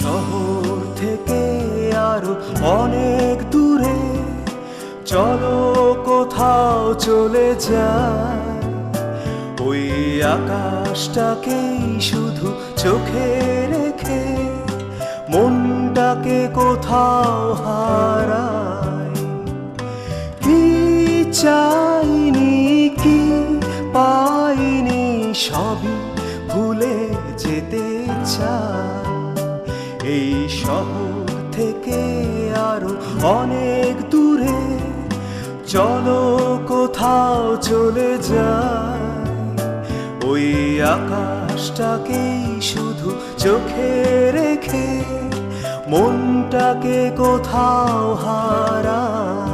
শহর থেকে আরও অনেক দূরে। চলো কোথাও চলে যায় ওই আকাশটাকেই শুধু চোখে রেখে মনটাকে কোথাও হারায় কি চাইনি, কি পাইনি, সবই ভুলে যেতে চাই। এই শহর থেকে আরও অনেক দূরে। চলো কোথাও চলে যায় ওই আকাশটাকেই শুধু চোখে রেখে, মনটাকে কোথাও হারায়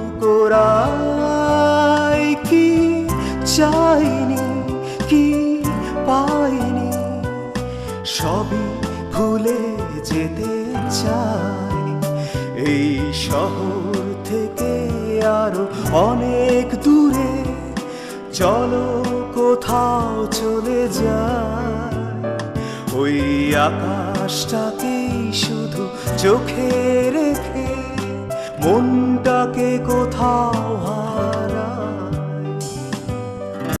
ওরাই কি চাইনি, কি পাইনি? সবই ভুলে যেতে চাই এই শহর থেকে আরও অনেক দূরে চলো, কোথাও চলে যায় ওই আকাশটাকেই শুধু চোখে রেখে, মনটাকে